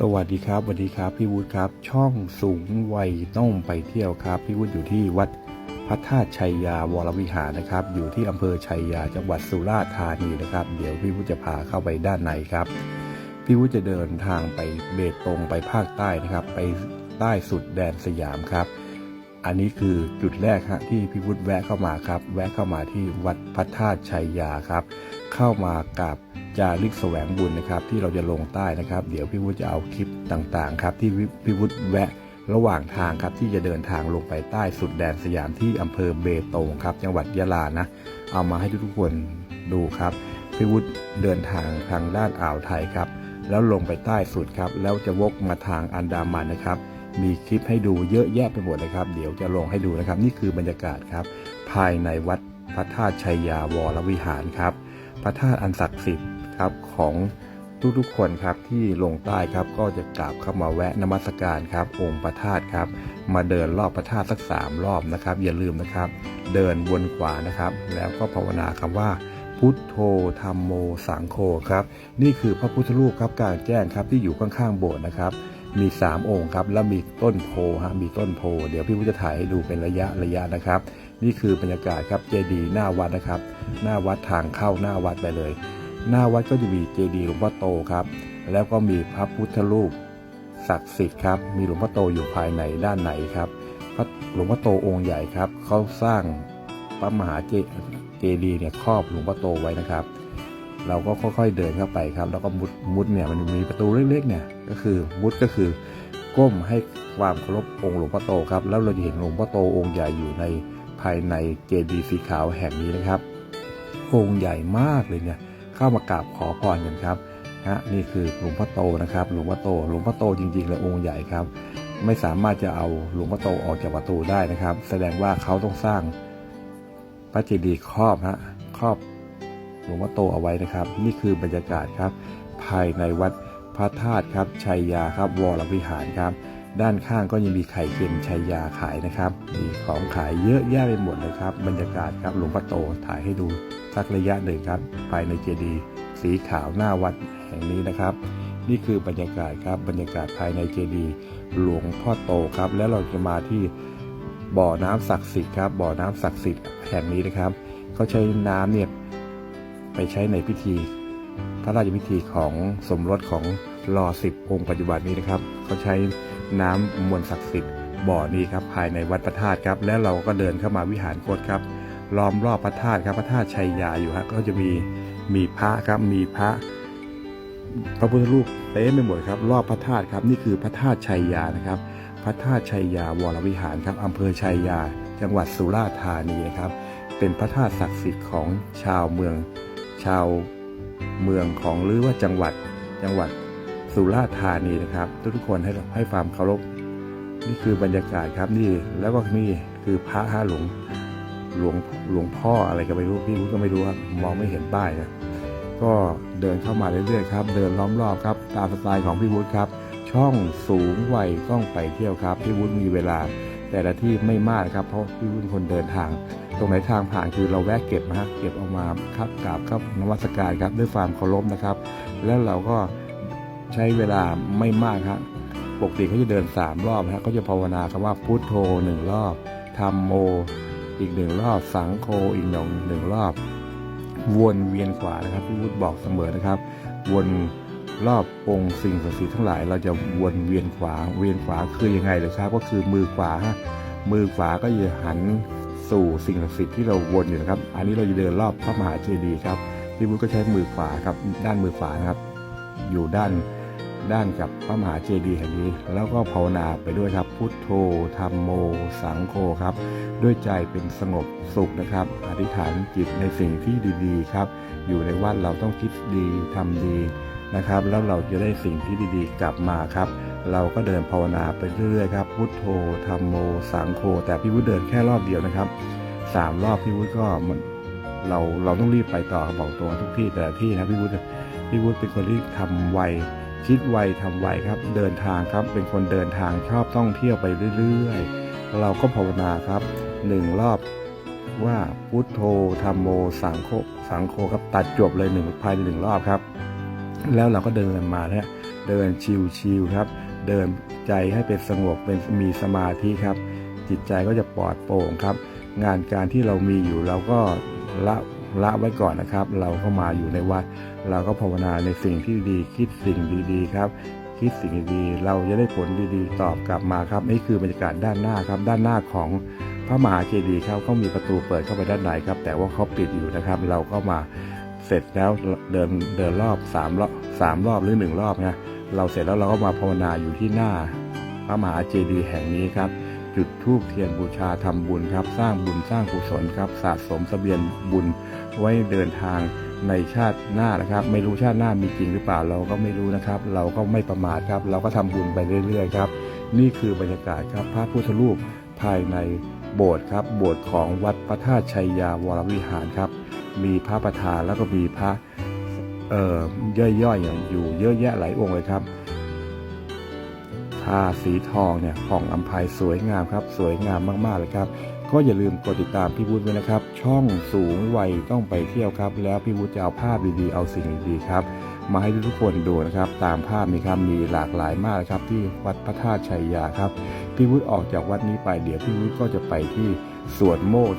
สวัสดีครับสวัสดีครับ พี่วุฒิครับ ช่องสูงวัยต้องไปเที่ยวครับ พี่วุฒิอยู่ที่วัดพระธาตุชัยยาวรวิหารนะครับ อยู่ที่อำเภอชัยยาจังหวัดสุราษฎร์ธานีนะครับ เดี๋ยวพี่วุฒิจะพาเข้าไปด้านในครับ พี่วุฒิจะเดินทางไปเบตงไปภาคใต้นะครับ ไปใต้สุดแดนสยามครับ อันนี้คือจุดแรกฮะที่พี่วุฒิแวะเข้ามาครับ แวะเข้ามาที่วัดพระธาตุชัยยาครับ เข้ามากราบ จาริกแสวงบุญนะครับ ที่เราจะลงใต้นะครับ เดี๋ยวพี่วุฒิจะเอาคลิปต่างๆครับ ที่พี่วุฒิแวะระหว่างทางครับที่จะเดินทางลงไปใต้สุดแดนสยามที่อำเภอเบตงครับ จังหวัดยะลานะ เอามาให้ทุกคนดูครับพี่วุฒิเดินทางทางด้านอ่าวไทยครับ แล้วลงไปใต้สุดครับ แล้วจะวกมาทางอันดามันนะครับ มีคลิปให้ดูเยอะแยะไปหมดเลยครับ เดี๋ยวจะลงให้ดูนะครับ นี่คือบรรยากาศครับ ภายในวัดพระธาตุชัยยาวรวิหารครับ พระธาตุอันศักดิ์สิทธิ์ ครับของทุกๆคนครับที่ลงใต้ครับก็จะกราบเข้ามาแวะนมัสการครับ องค์พระธาตุครับ มาเดินรอบพระธาตุสักสามรอบนะครับ อย่าลืมนะครับ เดินวนขวานะครับ แล้วก็ภาวนาคำว่า พุทโธธรรมโมสังโฆครับ นี่คือพระพุทธรูปครับกลารแจ้งครับที่อยู่ข้างๆโบสถ์นะครับ มี 3 องค์ครับแล้วมีต้นโพฮะมีต้นโพ เดี๋ยวพี่วุฒิจะถ่ายให้ดูเป็นระยะระยะนะครับ นี่คือบรรยากาศครับเจดีย์หน้าวัดนะครับ หน้าวัดทางเข้าหน้าวัดไปเลย หน้าวัดก็จะมีเจดีย์หลวงพ่อโตครับ แล้วก็มีพระพุทธรูปศักดิ์สิทธิ์ครับ มีหลวงพ่อโตอยู่ภายในด้านไหนครับพระหลวงพ่อโตองค์ใหญ่ครับเขาสร้างพระมหาเจเจดีย์เนี่ยครอบหลวงพ่อโตไว้นะครับ เราก็ค่อยๆเดินเข้าไปครับ แล้วก็มุดมุดเนี่ยมันมีประตูเล็กๆเนี่ยก็คือมุดก็คือก้มให้ความเคารพองค์หลวงพ่อโตครับ แล้วเราจะเห็นหลวงพ่อโตองค์ใหญ่อยู่ในภายในเจดีย์สีขาวแห่งนี้นะครับ องค์ใหญ่มากเลยเนี่ย เข้ามากราบขอพรกันครับฮะนี่คือหลวงพ่อโตนะครับหลวงพ่อโตหลวงพ่อโตจริงๆเลยองค์ใหญ่ครับ ไม่สามารถจะเอาหลวงพ่อโตออกจากประตูได้นะครับ แสดงว่าเขาต้องสร้างพระเจดีย์ครอบฮะครอบหลวงพ่อโตเอาไว้นะครับ นี่คือบรรยากาศครับ ภายในวัดพระธาตุครับชัยยาครับวรวิหารครับ ด้านข้างก็ยังมีไข่เค็มชัยยาขายนะครับ มีของขายเยอะแยะไปหมดเลยครับ บรรยากาศครับหลวงพ่อโตถ่ายให้ดูสักระยะหนึ่งครับ ภายในเจดีย์สีขาวหน้าวัดแห่งนี้นะครับ นี่คือบรรยากาศครับบรรยากาศภายในเจดีย์หลวงพ่อโตครับ แล้วเราจะมาที่บ่อน้ำศักดิ์สิทธิ์ครับบ่อน้ำศักดิ์สิทธิ์แห่งนี้นะครับเขาใช้น้ำเนี่ยไปใช้ในพิธี พระราชพิธีของสมรสของรอสิบองค์ปัจจุบันนี้นะครับเขาใช้ น้ำมวลศักดิ์สิทธิ์บ่อนี้ครับภายในวัดพระธาตุครับ แล้วเราก็เดินเข้ามาวิหารโคตรครับล้อมรอบพระธาตุครับพระธาตุชัยยาอยู่ฮะก็จะมีมีพระครับมีพระ พระพุทธรูปเต็มไปหมดครับ รอบพระธาตุครับ นี่คือพระธาตุชัยยานะครับ พระธาตุชัยยาวรวิหารครับอำเภอชัยยา จังหวัดสุราษฎร์ธานีนะครับ เป็นพระธาตุศักดิ์สิทธิ์ของชาวเมือง ชาวเมืองของหรือว่าจังหวัดจังหวัด สุราษฎร์ธานีนะครับ ทุกๆคนให้ให้ความเคารพนี่คือบรรยากาศครับนี่แล้วก็นี่คือพระห้าหลวงหลวงหลวงพ่ออะไรก็ไม่รู้พี่รู้ก็ไม่รู้ครับมองไม่เห็นป้ายนะก็เดินเข้ามาเรื่อยๆครับ เดินล้อมรอบครับ ตามสไตล์ของพี่วุฒิครับ ช่องสูงวัยต้องไปเที่ยวครับ พี่วุฒิมีเวลา แต่ละที่ไม่มากครับ เพราะพี่วุฒิคนเดินทาง ตรงไหนทางผ่านคือเราแวะเก็บนะฮะเก็บเออกมาครับกราบครับนวัสการครับด้วยความเคารพนะครับ แล้วเราก็ ใช้เวลาไม่มากครับปกติเขาจะเดินสามรอบนะฮะเขาจะภาวนาคำว่าพุทโธหนึ่งรอบธรรมโม อีกหนึ่งรอบ สังโฆอีกหนึ่งหนึ่งรอบ วนเวียนขวานะครับพี่วุฒิบอกเสมอนะครับ วนรอบองค์สิ่งศักดิ์สิทธิ์ทั้งหลาย เราจะวนเวียนขวา เวียนขวาคือยังไงเลยครับ ก็คือมือขวาฮะมือขวาก็จะหันสู่สิ่งศักดิ์สิทธิ์ที่เราวนอยู่นะครับ อันนี้เราจะเดินรอบพระมหาเจดีย์ครับพี่วุฒิก็ใช้มือขวาครับด้านมือขวานะครับ อยู่ด้าน ด้านกับพระมหาเจดีย์แห่งนี้ แล้วก็ภาวนาไปด้วยครับ พุทโธธรรมโม สังโฆครับ ด้วยใจเป็นสงบสุขนะครับ อธิษฐานจิตในสิ่งที่ดีๆครับ อยู่ในวัดเราต้องคิดดีทำดีนะครับ แล้วเราจะได้สิ่งที่ดีๆ กลับมาครับเราก็เดินภาวนาไปเรื่อยๆครับ พุทโธธรรมโม สังโฆ แต่พี่วุฒิเดินแค่รอบเดียวนะครับสามรอบพี่วุฒิก็มันเราเราต้องรีบไปต่อบอกตัวทุกที่แต่ละที่นะพี่วุฒิพี่วุฒิเป็นคนที่ทำไว คิดไวทำไวครับ เดินทางครับ เป็นคนเดินทางชอบท่องเที่ยวไปเรื่อยๆ เราก็ภาวนาครับหนึ่งรอบว่าพุทโธธรรมโมสังโฆสังโฆครับตัดจบเลยหนึ่งภายในหนึ่งรอบครับ แล้วเราก็เดินมาเนี่ยเดินชิวๆครับ เดินใจให้เป็นสงบเป็นมีสมาธิครับ จิตใจก็จะปลอดโปร่งครับ งานการที่เรามีอยู่เราก็ละ ละไว้ก่อนนะครับ เราก็มาอยู่ในวัด เราก็ภาวนาในสิ่งที่ดี คิดสิ่งดีๆ ครับคิดสิ่งดีๆ เราจะได้ผลดีๆ ตอบกลับมาครับ นี่คือบรรยากาศด้านหน้าครับ ด้านหน้าของพระมหาเจดีย์ครับเขามีประตูเปิดเข้าไปด้านในครับ แต่ว่าเขาปิดอยู่นะครับ เราก็มาเสร็จแล้วเดินเดินรอบสามรอบสามรอบหรือหนึ่งรอบนะ เราเสร็จแล้วเราก็มาภาวนาอยู่ที่หน้า พระมหาเจดีย์แห่งนี้ครับ จุดธูปเทียนบูชาทำบุญครับ สร้างบุญสร้างกุศลครับสะสมเสบียงบุญไว้เดินทางในชาติหน้านะครับ ไม่รู้ชาติหน้ามีจริงหรือเปล่าเราก็ไม่รู้นะครับ เราก็ไม่ประมาทครับ เราก็ทำบุญไปเรื่อยๆครับ นี่คือบรรยากาศครับพระพุทธรูปภายในโบสถ์ครับ โบสถ์ของวัดพระธาตุชัยยาวรวิหารครับ มีพระประธานแล้วก็มีพระเอ่อย่อยๆอย่างอยู่เยอะแยะหลายองค์เลยครับ ทาสีทองเนี่ยผ่องอัมภัยสวยงามครับ สวยงามมากๆเลยครับ ก็อย่าลืมกดติดตามพี่วุฒิไว้นะครับ ช่องสูงวัยต้องไปเที่ยวครับ แล้วพี่วุฒิจะเอาภาพดีๆเอาสิ่งดีๆครับมาให้ทุกคนดูนะครับ ตามภาพนี้ครับมีหลากหลายมากครับ ที่วัดพระธาตุชัยยาครับพี่วุฒิออกจากวัดนี้ไปเดี๋ยวพี่วุฒิก็จะไปที่สวนโมก